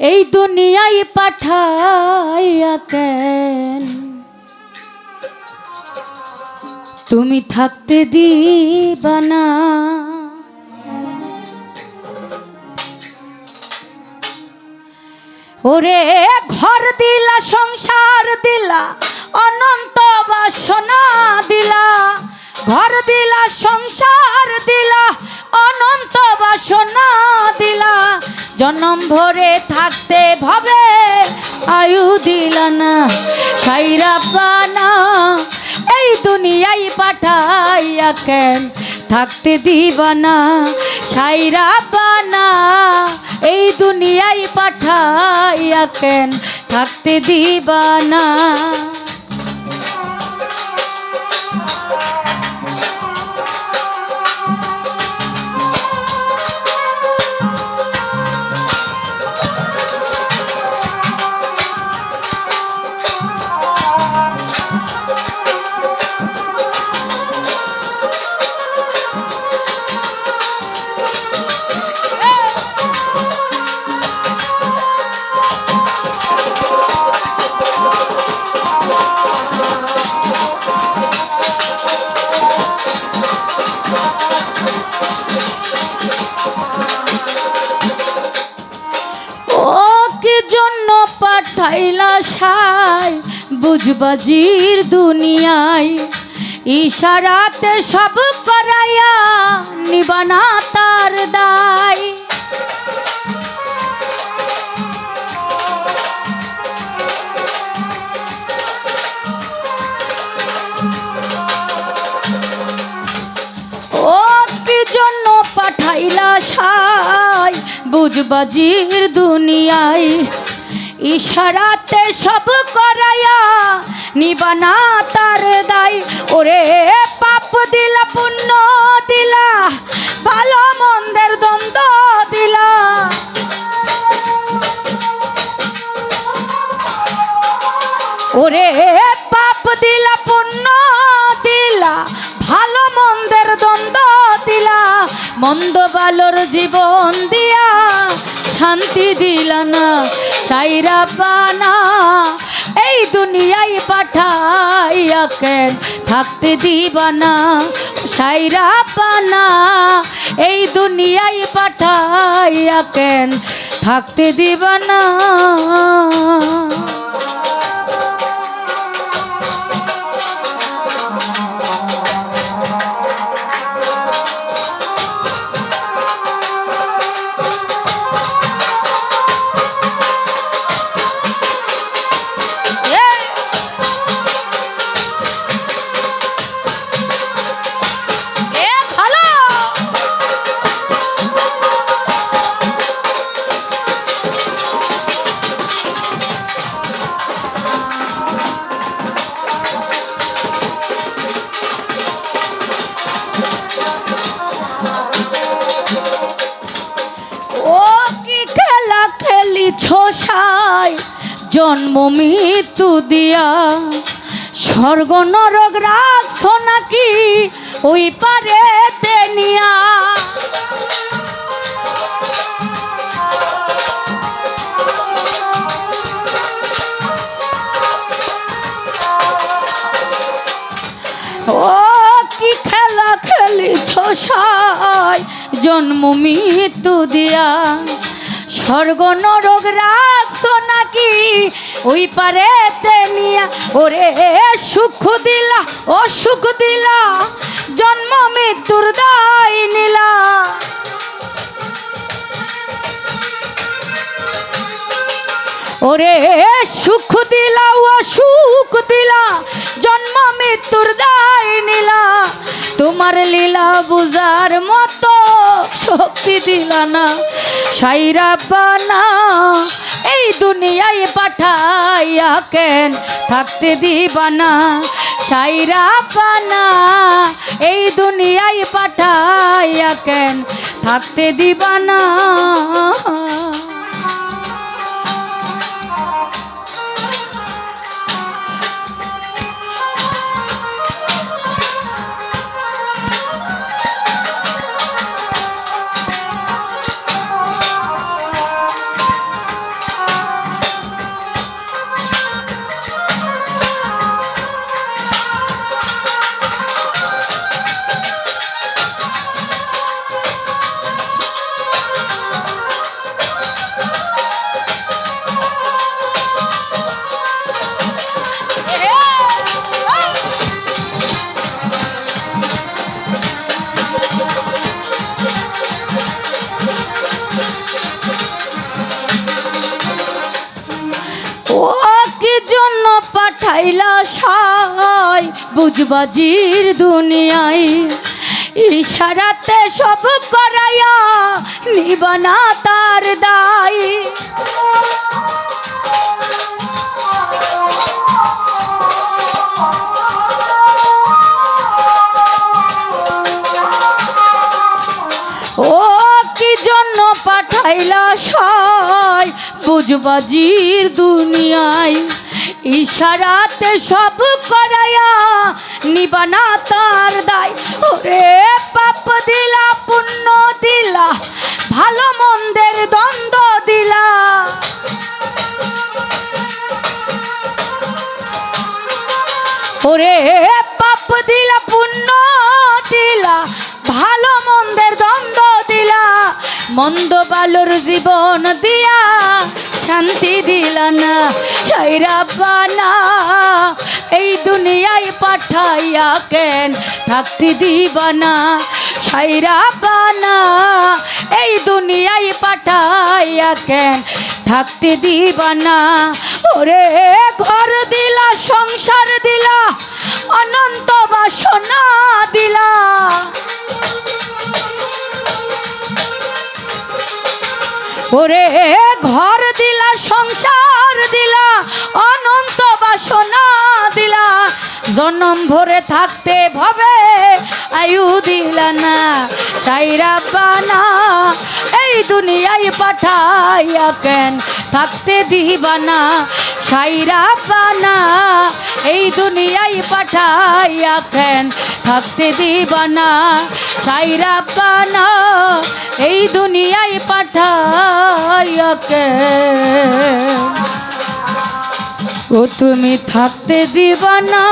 এই দুনিয়ায় পাঠাইয়া কেন? তুমি থাকতে দিবানা। ওরে ঘর দিলা, সংসার দিলা, অনন্ত বাসনা দিলা। ঘর দিলা, সংসার জনম ভরে থাকতে ভাবে, আয়ু দিলা না, সাইরা পানা। এই দুনিয়ায় পাঠাইয়া কেন থাকতে দিবানা, সাইরা পানা? এই দুনিয়ায় পাঠাইয়া কেন থাকতে দিবানা? বুঝবাজির দুনিয়ায় ইশারাতে সব করাইয়া নিবানা তার দায়। পাঠাইলা সাই বুঝবাজির দুনিয়ায় ইশারাতে সব করাইয়া নিবানা তার দায়। ওরে পাপ দিলা, পুণ্য দিলা, ভালো মন্দের দ্বন্দ্ব দিলা। ওরে পাপ দিলা, পুণ্য দিলা, ভালো মন্দের দ্বন্দ্ব দিলা। মন্দ বালোর জীবন দিয়া শান্তি দিলা না। সাইরা পানা এই দুনিয়ায় পাঠাইয়া কেন থাকতে দিবানা? সাইরা পানা এই দুনিয়ায় পাঠাইয়া কেন থাকতে দিবানা? জন্ম মৃত্যু দিয়া। স্বর্গ নরক রাখছ নাকি ওই পারে তেনিয়া ও কি খেলা খেলি ছোসাই জন্ম মৃত্যু দিয়া। স্বর্গ নরক রাখছ নাকি? ওই পারে তেনিয়া ওরে সুখ দিলা ও সুখ দিলা, জন্ম মৃত্যুর দায় নিলা। ওরে সুখ দিলা ও সুখ দিলা জন্ম মৃত্যুর দায় নিলা। তোমার লীলা বুজার মতো শক্তি দিলা না। সাইরা বানা, এই দুনিয়ায় পাঠাইয়া কেন থাকতে দিবানা সাইরা পানা এই দুনিয়ায় পাঠাইয়া কেন থাকতে দিবানা জন্য পাঠাইলা সাই বুঝবাজির দুনিয়ায়? ইশারাতে সব করাইয়া নিবানা তার দায়। পাঠাইলা সাই, বুঝবাজির দুনিয়ায়। ইশারাতে সব করাইয়া নিবানা তার দায়। ওরে পাপ দিলা, পুণ্য দিলা, ভালো মন্দের দ্বন্দ্ব দিলা। ওরে মন্দ বালোর জীবন দিয়া শান্তি দিলা না, ছাইরা বানা। এই দুনিয়ায় পাঠাইয়া কেন থাকতে দিবা না ছাইরা বানা। এই দুনিয়ায় পাঠাইয়া কেন থাকতে দিবা না ওরে ঘর দিলা, সংসার দিলা, অনন্ত বাসনা দিলা। ওরে ঘর দিলা সংসার দিলা অনন্ত বাসনা। দিলা, জনম ভরে থাকতে ভবে, আয়ু দিলা না, সাইরা বানা, এই দুনিয়ায় পাঠাইয়া কেন থাকতে দিবানা, সাইরা বানা, এই দুনিয়ায় পাঠাইয়া কেন থাকতে দিবা না সাইরা বানা, এই দুনিয়ায় পাঠাইয়া কেন? ও তুমি থাকতে দিবা না।